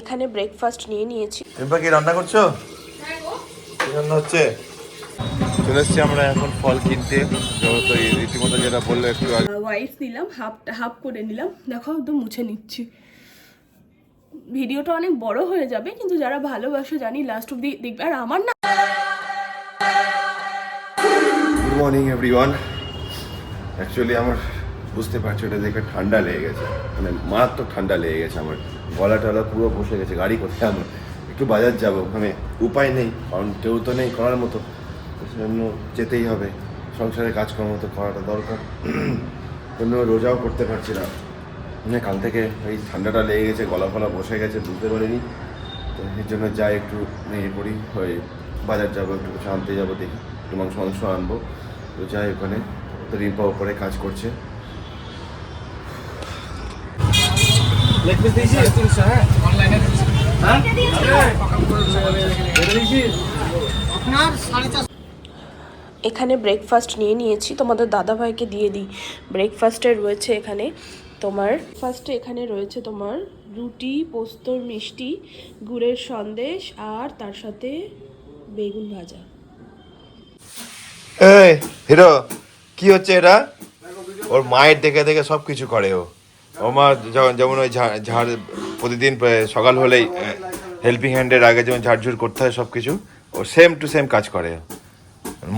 এখানে ব্রেকফাস্ট নিয়ে নিয়েছি। এবার কি রান্না করছ? রান্না হচ্ছে? চলে এসছি আমরা এখন ফল কিনতে। এই রীতিমতো যেটা বলল একটু আগে। ওয়াইফ নিলাম হাফ হাফ করে নিলাম। দেখো একদম মুছে নিচ্ছি। ভিডিওটা অনেক বড় হয়ে যাবে কিন্তু যারা ভালোবাসে জানি লাস্ট অব্দি দেখবে। আর আমার না গুড মর্নিং এভরিওয়ান অ্যাকচুয়ালি আমার বুঝতে পারছ, এটা দেখে ঠান্ডা লেগে গেছে। মানে মারাত্মক ঠান্ডা লেগে গেছে আমার। গলা টলা পুরো বসে গেছে, গাড়ি কোথায় আমার? একটু বাজার যাব মানে উপায় নেই, কারণ কেউ তো নেই করার মতো। সেজন্য যেতেই হবে সংসারে কাজকর্ম তো করাটা দরকার। জন্য রোজাও করতে পারছি না। মানে কাল থেকে এই ঠান্ডাটা লেগে গেছে, গলা ফলা বসে গেছে, বুঝতে পারিনি। তো এর জন্য যাই একটু ইয়ে করি ওই বাজার যাব, একটু কিছু আনতে যাব, দেখি। একটু মাংস মাংস আনব। তো যাই ওখানে, তো রিম্পা ওপরে কাজ করছে। লেগ পিস দিয়েছি তিনশো হ্যাঁ অনলাইনে হ্যাঁ আপনার সাড়ে চারশো এখানে ব্রেকফাস্ট নিয়ে নিয়েছি তোমাদের দাদাভাইকে দিয়ে দিই। ব্রেকফাস্টে রয়েছে এখানে তোমার ফার্স্টে এখানে রয়েছে তোমার রুটি পোস্তর মিষ্টি গুড়ের সন্দেশ আর তার সাথে বেগুন ভাজা। এই হিরো কি হচ্ছে এটা? ওর মায়ের দেখে দেখে সব কিছু করে ও। ও মা যখন যেমন ওই ঝাড় প্রতিদিন সকাল হলেই হেল্পিং হ্যান্ডের আগে যেমন ঝাড়ঝুড় করতে হয় সব কিছু ও সেম টু সেম কাজ করে।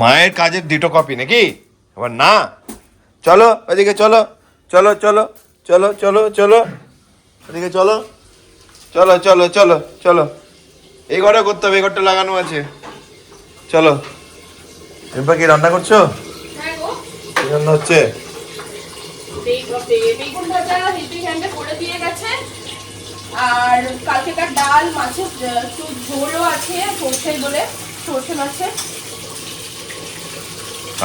মায়ের কাজের দুটো কপি নাকি? আবার না? চলো ওদিকে চলো চলো চলো চলো চলো চলো ওদিকে চলো চলো চলো চলো চলো। এই ঘরে করতে হবে এই ঘরটা লাগানো আছে। চলো। এবার কি রান্না করছ? কি রান্না হচ্ছে? বেগুন ভাজা হেল্পিং হ্যান্ডে করে দিয়ে গেছে। আর কালকেকার ডাল মাছের একটু ঝোলও আছে সর্ষে বলে সর্ষে মাছের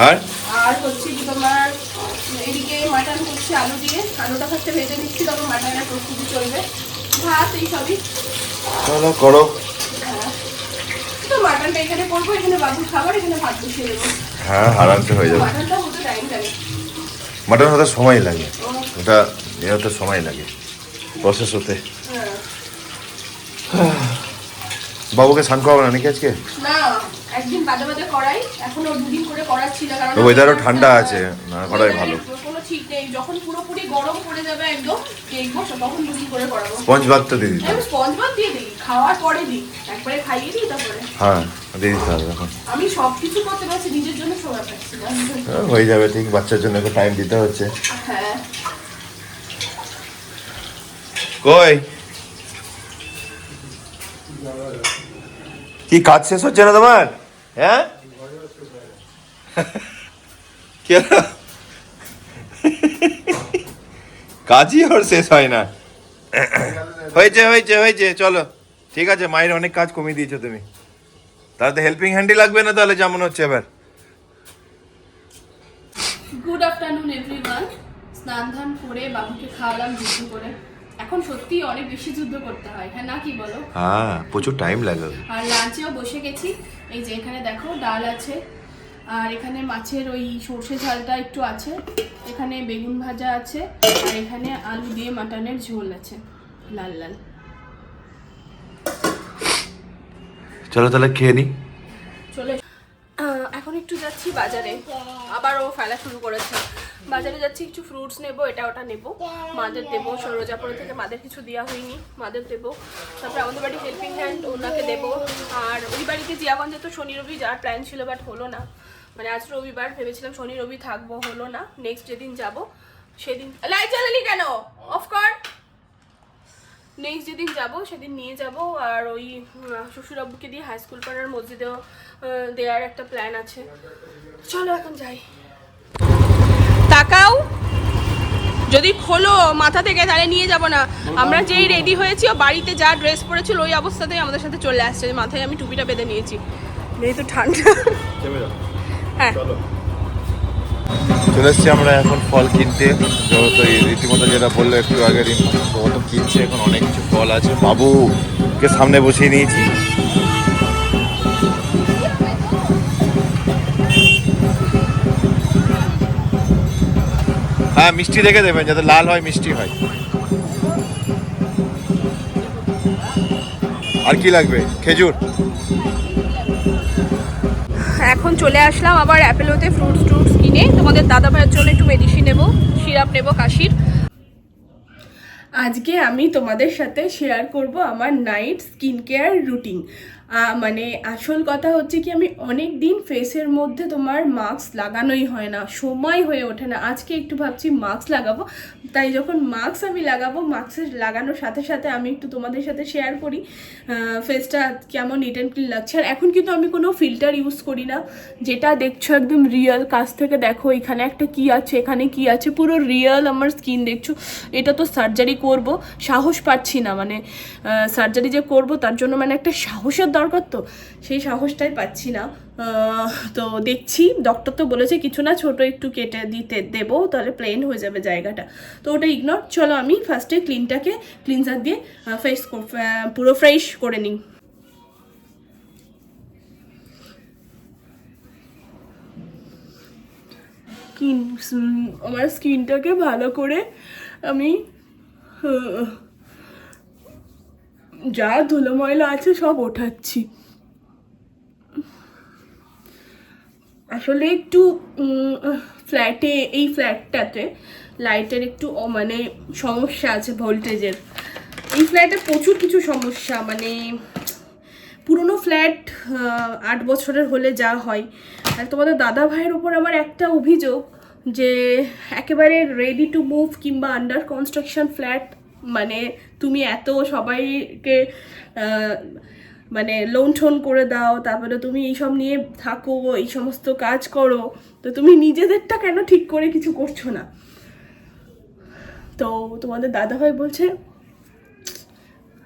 আর? আর হচ্ছে কি তোমার এদিকে মাটন করছি আলু দিয়ে। আলুটা ফার্স্টে ভেজে নিচ্ছি তখন মাটনের প্রস্তুতি চলবে। ভাত এই সবই। চলো করো। তো মাটনটা এখানে করব এখানে বাবুর খাবার এখানে ভাত বসিয়ে দেবো। হ্যাঁ আরামসে হয়ে যাবে। মাটনটা হতে টাইম লাগে। মাটন হতে সময় লাগে। ওটা এ হতে সময় লাগে। প্রসেস হতে। বাবুকে স্নান করাবো না নাকি আজকে? ওয়েদারও ঠান্ডা আছে। না করাই ভালো। স্পঞ্জ ভাত তো দিয়ে স্পঞ্জ ভাত দিয়ে দিই। খাওয়ার পরে দিই। একবারে খাইয়ে দিই তারপরে। হ্যাঁ দিয়ে দিতে হবে এখন। আমি সব কিছু করতে পারছি নিজের জন্য সময় পাচ্ছি না হ্যাঁ, হয়ে যাবে ঠিক বাচ্চার জন্য একটু টাইম দিতে হচ্ছে। হ্যাঁ। কই? কি কাজ শেষ হচ্ছে না তোমার? হ্যাঁ? কেন কাজই ওর শেষ হয় না। হয়েছে হয়েছে হয়েছে চলো। ঠিক আছে মায়ের অনেক কাজ কমিয়ে দিয়েছ তুমি। তাহলে হেল্পিং হ্যান্ডই লাগবে না তাহলে যেমন হচ্ছে এবার। গুড আফটারনুন এভরিওয়ান স্নান ধান করে বাবুকে খাওয়ালাম যুদ্ধ করে। এখন সত্যি অনেক বেশি যুদ্ধ করতে হয় হ্যাঁ না কি বলো? হ্যাঁ প্রচুর টাইম লাগে আর লাঞ্চেও বসে গেছি। এই যে এখানে দেখো ডাল আছে। আর এখানে মাছের ওই সর্ষে ঝালটা একটু আছে। এখানে বেগুন ভাজা আছে। আর এখানে আলু দিয়ে মাটনের ঝোল আছে লাল লাল। চলো তাহলে খেয়ে নি। এখন একটু যাচ্ছি বাজারে। আবার ও ফেলা শুরু করেছে। বাজারে যাচ্ছি একটু ফ্রুটস নেব, এটা ওটা নেব। মাদের দেবো, সরোজাপুর থেকে মাদের কিছু দেওয়া হয়নি, মাদের দেবো। তারপরে আমাদের বাড়ি হেল্পিং হ্যান্ড ওনাকে দেবো। আর ওই বাড়িতে জিয়াগঞ্জে তো শনি, রবি যাওয়ার প্ল্যান ছিল বাট হলো না। মানে আজ রবিবার, ভেবেছিলাম শনি, রবি থাকব, হলো না। নেক্সট যেদিন যাব, সেদিন লাইট জ্বালালি কেন? অফ কর। নেক্সট যেদিন যাব সেদিন নিয়ে যাব। আর ওই শ্বশুর আব্বুকে দিয়ে হাই স্কুল পাড়ার মসজিদেও দেওয়ার একটা প্ল্যান আছে। চলো এখন যাই। তাকাও। যদি খোলো মাথা থেকে তাহলে নিয়ে যাব না। আমরা যেই রেডি হয়েছি ও বাড়িতে যা ড্রেস পরেছিল ওই অবস্থাতেই আমাদের সাথে চলে আসছে। মাথায় আমি টুপিটা বেঁধে নিয়েছি। যেহেতু ঠান্ডা। হ্যাঁ। চলে এসছি আমরা এখন ফল কিনতে। তো রীতিমতো যেটা বলল একটু আগে মতো কিনছে, এখন অনেক কিছু ফল আছে। বাবুকে সামনে বসিয়ে নিয়েছি। হ্যাঁ মিষ্টি দেখে দেবেন, যাতে লাল হয়, মিষ্টি হয়। আর কি লাগবে? খেজুর? এখন চলে আসলাম আবার অ্যাপেলোতে ফ্রুটস ট্রুটস কিনে তোমাদের দাদা ভাইয়ের জন্য একটু মেডিসিন নেব, সিরাপ নেব, কাশির। আজকে আমি তোমাদের সাথে শেয়ার করব আমার নাইট স্কিন কেয়ার রুটিন মানে আসল কথা হচ্ছে কি, আমি অনেক দিন ফেসের মধ্যে তোমার মাস্ক লাগানোই হয় না, সময় হয়ে ওঠে না। আজকে একটু ভাবছি মাস্ক লাগাবো, তাই যখন মাস্ক আমি লাগাবো মাস্ক লাগানোর সাথে সাথে আমি একটু তোমাদের সাথে শেয়ার করি ফেসটা কেমন নিট অ্যান্ড ক্লিন লাগছে। আর এখন কিন্তু আমি কোনো ফিল্টার ইউজ করি না, যেটা দেখছ একদম রিয়েল কাছ থেকে দেখো এখানে একটা কি আছে, এখানে কি আছে, পুরো রিয়েল আমার স্কিন দেখছ। এটা তো সার্জারি করব, সাহস পাচ্ছি না মানে সার্জারি যে করব, তার জন্য মানে একটা সাহসের দরকার তো? সেই সাহসটাই পাচ্ছি না। তো দেখছি ডক্টর তো বলেছে কিছু না, ছোট একটু কেটে দিতে, দেবো, তাহলে প্লেন হয়ে যাবে জায়গাটা। তো ওটা ইগনোর চলো আমি ফার্স্টে ক্লিনটাকে ক্লিনজার দিয়ে ফেস পুরো ফ্রেশ করে নিই। আমার স্কিনটাকে ভালো করে আমি যা ধুলো ময়লা আছে সব ওঠাচ্ছি। আসলে একটু ফ্ল্যাটে, এই ফ্ল্যাটটাতে লাইটের একটু মানে সমস্যা আছে ভোল্টেজের। এই ফ্ল্যাটে প্রচুর কিছু সমস্যা মানে পুরনো ফ্ল্যাট আট বছরের হলে যা হয়। আর তোমাদের দাদা ভাইয়ের ওপর আমার একটা অভিযোগ যে একেবারে রেডি টু মুভ কিংবা আন্ডার কনস্ট্রাকশন ফ্ল্যাট মানে তুমি এত সবাইকে মানে লোন ঠোন করে দাও, তারপরে তুমি এইসব নিয়ে থাকো, এই সমস্ত কাজ করো, তো তুমি নিজেদেরটা কেন ঠিক করে কিছু করছ না? তো তোমাদের দাদা ভাই বলছে,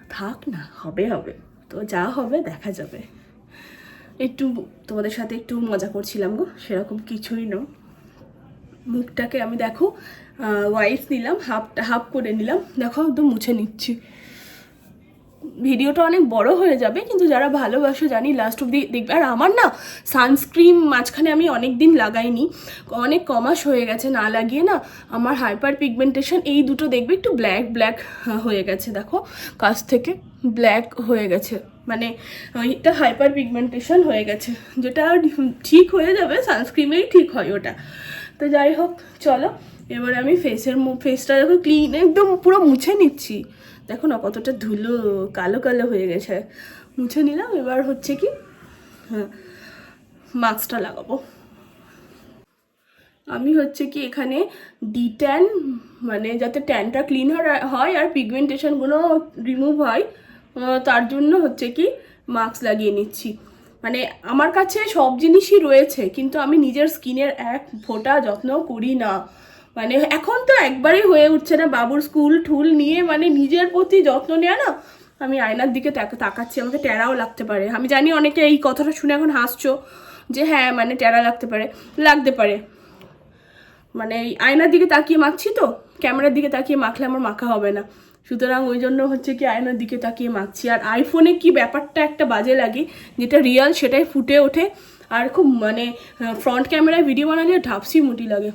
থাক না, হবে হবে। তো যা হবে, দেখা যাবে। একটু তোমাদের সাথে একটু মজা করছিলাম গো, সেরকম কিছুই না মুখটাকে আমি দেখো ওয়াইফ নিলাম হাফটা হাফ করে নিলাম। দেখো, একদম মুছে নিচ্ছি। ভিডিওটা অনেক বড় হয়ে যাবে, কিন্তু যারা ভালোবাসো, জানি লাস্ট অব্দি দেখবে। আর আমার না সানস্ক্রিন মাঝখানে আমি অনেক দিন লাগাইনি। অনেক কমাস হয়ে গেছে, না লাগিয়ে না, আমার হাইপার পিগমেন্টেশন এই দুটো দেখবে, একটু ব্ল্যাক ব্ল্যাক হয়ে গেছে। দেখো, কাছ থেকে ব্ল্যাক হয়ে গেছে। মানে এটা হাইপার পিগমেন্টেশন হয়ে গেছে। যেটা ঠিক হয়ে যাবে সানস্ক্রিনেই ঠিক হয় ওটা। তো যাই হোক, চলো। এবার আমি ফেসের ফেসটা দেখো ক্লিন একদম পুরো মুছে নিচ্ছি। দেখো না, কতটা ধুলো কালো কালো হয়ে গেছে। মুছে নিলাম, এবার হচ্ছে কি হ্যাঁ মাস্কটা লাগাবো। আমি হচ্ছে কি এখানে ডি ট্যান মানে যাতে ট্যানটা ক্লিন হয় আর পিগমেন্টেশনগুলো রিমুভ হয় তার জন্য হচ্ছে কি মাস্ক লাগিয়ে নিচ্ছি। মানে আমার কাছে সব জিনিসই রয়েছে, কিন্তু আমি নিজের স্কিনের এক ফোঁটা যত্ন করি না। মানে এখন তো একবারই হয়ে উঠছে না বাবুর স্কুল ঠুল নিয়ে মানে নিজের প্রতি যত্ন নেওয়া না, আমি আয়নার দিকে তাক- তাকাচ্ছি, আমাকে টেরাও লাগতে পারে। আমি জানি অনেকে এই কথাটা শুনে এখন হাসছো যে হ্যাঁ মানে টেরা লাগতে পারে লাগতে পারে। মানে আয়নার দিকে তাকিয়ে মাখছি তো, ক্যামেরার দিকে তাকিয়ে মাখলে আমার মাখা হবে না। সুতরাং ওই জন্য হচ্ছে কি আয়নার দিকে তাকিয়ে মাখছি। আর আইফোনে কি ব্যাপারটা একটা বাজে লাগে, যেটা রিয়াল সেটাই ফুটে ওঠে। আর খুব মানে ফ্রন্ট ক্যামেরায় ভিডিও বানালে ঢাপসি মুটি লাগে।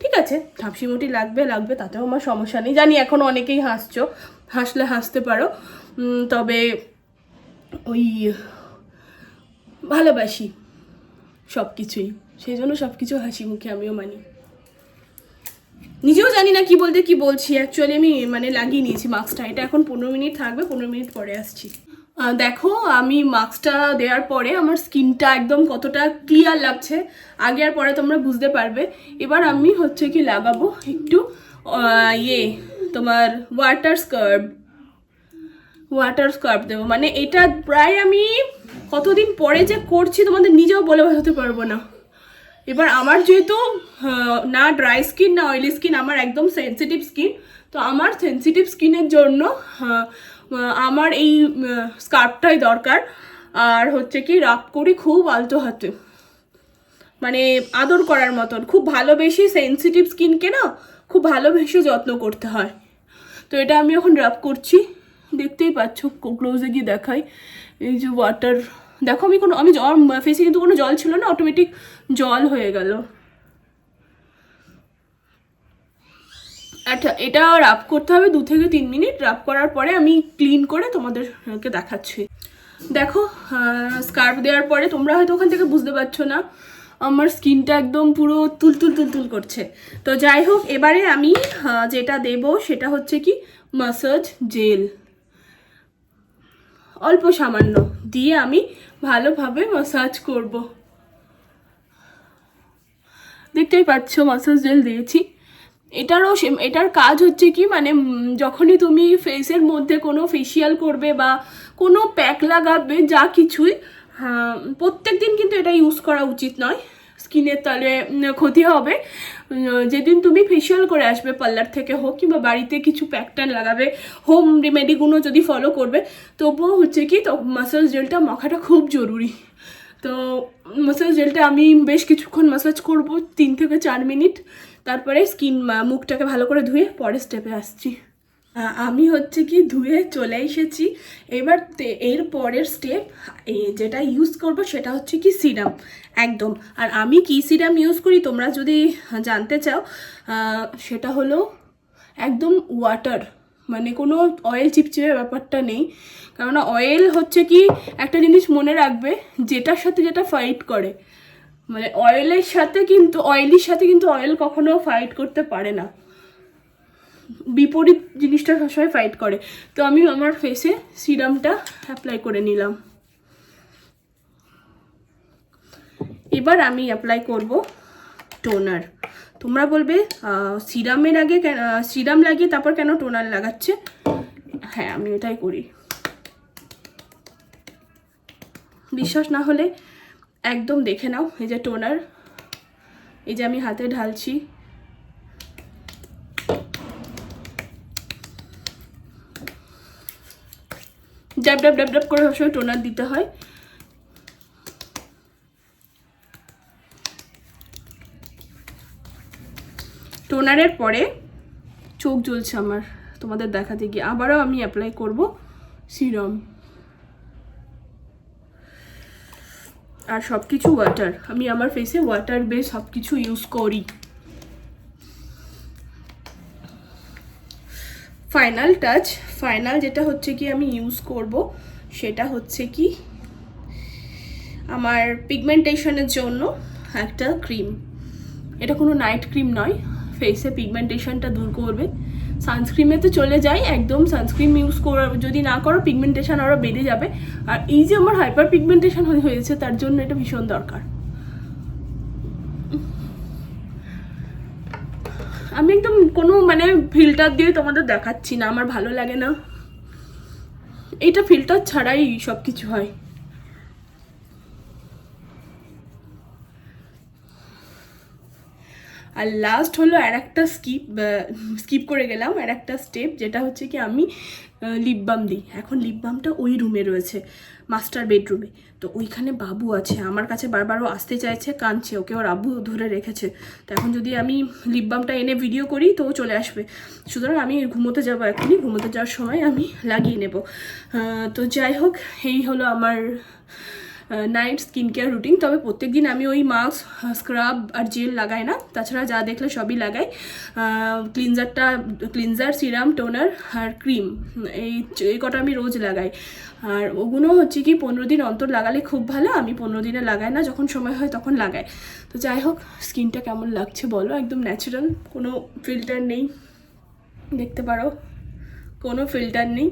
ঠিক আছে, ঢাপসি মুটি লাগবে লাগবে, তাতেও আমার সমস্যা নেই। জানি এখন অনেকেই হাসছো, হাসলে হাসতে পারো। তবে ওই ভালোবাসি সব কিছুই সেই জন্য সব কিছু হাসি মুখে আমিও মানি। নিজেও জানি না কি বলতে কি বলছি। অ্যাকচুয়ালি আমি মানে লাগিয়ে নিয়েছি মাস্কটা। এটা এখন পনেরো মিনিট থাকবে, পনেরো মিনিট পরে আসছি। দেখো, আমি মাস্কটা দেওয়ার পরে আমার স্কিনটা একদম কতটা ক্লিয়ার লাগছে। আগে আর পরে তোমরা বুঝতে পারবে। এবার আমি হচ্ছে কি লাগাবো একটু ইয়ে তোমার ওয়াটার স্কার্ব ওয়াটার স্কার্ফ দেবো। মানে এটা প্রায় আমি কতদিন পরে যে করছি তোমাদের নিজেও বলে বোঝাতে পারব না। এবার আমার যেহেতু না ড্রাই স্কিন না অয়েলি স্কিন আমার একদম সেন্সিটিভ স্কিন তো আমার সেন্সিটিভ স্কিনের জন্য আমার এই স্কার্ফটাই দরকার। আর হচ্ছে কি রাপ করি খুব আলতো হাতে। মানে আদর করার মতন। খুব ভালোবেসে সেন্সিটিভ স্কিনকে না, খুব ভালোবেসে যত্ন করতে হয়। তো এটা আমি এখন রাব করছি। দেখতেই পাচ্ছ ক্লোজে গিয়ে দেখাই। এই যে ওয়াটার দেখো, আমি কোনো আমি জল ফেসে কিন্তু কোনো জল ছিল না অটোমেটিক জল হয়ে গেল। আচ্ছা এটা রাব করতে হবে দু থেকে তিন মিনিট। রাব করার পরে আমি ক্লিন করে তোমাদেরকে দেখাচ্ছি। দেখো স্কার্ফ দেওয়ার পরে তোমরা হয়তো ওখান থেকে বুঝতে পারছ না, আমার স্কিনটা একদম পুরো তুলতুল তুলতুল করছে। তো যাই হোক, এবারে আমি যেটা দেব সেটা হচ্ছে কি? মাসাজ জেল অল্প সামান্য দিয়ে আমি ভালোভাবে মাসাজ করব। দেখতেই পাচ্ছ মাসাজ জেল দিয়েছি। এটারও এটার কাজ হচ্ছে কি মানে যখনই তুমি ফেসের মধ্যে কোনো ফেসিয়াল করবে বা কোনো প্যাক লাগাবে যা কিছুই হ্যাঁ, প্রত্যেক দিন কিন্তু এটা ইউজ করা উচিত নয়। স্কিনের তাহলে ক্ষতি হবে। যেদিন তুমি ফেসিয়াল করে আসবে পার্লার থেকে হোক কিংবা বাড়িতে কিছু প্যাক ট্যান লাগাবে হোম রেমেডিগুলো যদি ফলো করবে, তবুও হচ্ছে কি, তো মাসাজ জেলটা মাখাটা খুব জরুরি। তো মাসাজ জেলটা আমি বেশ কিছুক্ষণ মাসাজ করব, তিন থেকে চার মিনিট তারপরে স্কিন মুখটাকে ভালো করে ধুয়ে পরের স্টেপে আসছি। আমি হচ্ছে কি ধুয়ে চলে এসেছি। এবার এর পরের স্টেপ যেটা ইউজ করব সেটা হচ্ছে কি সিরাম একদম। আর আমি কি সিরাম ইউজ করি তোমরা যদি জানতে চাও সেটা হলো একদম ওয়াটার মানে কোনো অয়েল চিপচিপে ব্যাপারটা নেই। কেননা অয়েল হচ্ছে কি একটা জিনিস মনে রাখবে, যেটার সাথে যেটা ফাইট করে। মানে অয়েলের সাথে কিন্তু অয়েলির সাথে কিন্তু অয়েল কখনো ফাইট করতে পারে না। বিপরীত জিনিসটা সবসময় ফাইট করে। তো আমি আমার ফেসে সিরামটা অ্যাপ্লাই করে নিলাম। এবার আমি অ্যাপ্লাই করব টোনার তোমরা বলবে সিরামের আগে সিরাম লাগিয়ে তারপর কেন টোনার লাগাচ্ছে? হ্যাঁ আমি এটাই করি। বিশ্বাস না হলে একদম দেখে নাও, এই যে টোনার এই যে আমি হাতে ঢালছি। ড্যাব ড্যাব ড্যাব ড্যাব করে সবসময় টোনার দিতে হয়। টোনারের পরে চোখ জ্বলছে আমার, তোমাদের দেখাতে গিয়ে। আবারও আমি অ্যাপ্লাই করব সিরাম আর সব কিছু ওয়াটার আমি আমার ফেসে ওয়াটার বেস সব কিছু ইউজ করি। ফাইনাল টাচ ফাইনাল যেটা হচ্ছে কি আমি ইউজ করব, সেটা হচ্ছে কি আমার পিগমেন্টেশনের জন্য একটা ক্রিম এটা কোনো নাইট ক্রিম নয় ফেসে পিগমেন্টেশনটা দূর করবে। সানস্ক্রিমে তো চলে যাই, একদম সানস্ক্রিম ইউজ করা, যদি না করো পিগমেন্টেশন আরও বেড়ে যাবে। আর এই যে আমার হাইপার পিগমেন্টেশন হয়েছে, তার জন্য এটা ভীষণ দরকার। আমি একদম কোনো মানে ফিল্টার দিয়ে তোমাদের দেখাচ্ছি না, আমার ভালো লাগে না। এটা ফিল্টার ছাড়াই সব কিছু হয়। আর লাস্ট হলো আর একটা স্কিপ স্কিপ করে গেলাম। আর একটা স্টেপ যেটা হচ্ছে কি আমি লিপ বাম দিই। এখন লিপ বামটা ওই রুমে রয়েছে মাস্টার বেডরুমে তো ওইখানে বাবু আছে। আমার কাছে বারবারও আসতে চাইছে, কাঁদছে। ওকে ওর আব্বু ধরে রেখেছে। তো এখন যদি আমি লিপ বামটা এনে ভিডিও করি, তো ও চলে আসবে। সুতরাং আমি ঘুমোতে যাব এখনই। ঘুমোতে যাওয়ার সময় আমি লাগিয়ে নেব। তো যাই হোক, এই হলো আমার নাইট স্কিন কেয়ার রুটিন। তবে প্রত্যেক দিন আমি ওই মাস্ক, স্ক্রাব আর জেল লাগাই না। তাছাড়া যা দেখলে সবই লাগাই। ক্লিনজারটা, ক্লিনজার, সিরাম, টোনার আর ক্রিম, এই এই কটা আমি রোজ লাগাই। আর ওগুলো হচ্ছে কি, পনেরো দিন অন্তর লাগালে খুব ভালো, আমি পনেরো দিনে লাগাই না, যখন সময় হয় তখন লাগাই। তো যাই হোক, স্কিনটা কেমন লাগছে বলো, একদম ন্যাচারাল কোনো ফিল্টার নেই। দেখতে পারো। কোনো ফিল্টার নেই,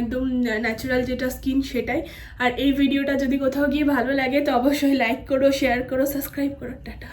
একদম ন্যাচারাল যেটা স্কিন সেটাই। আর এই ভিডিওটা যদি কোথাও গিয়ে ভালো লাগে তো অবশ্যই লাইক করো শেয়ার করো সাবস্ক্রাইব করো, টাটা।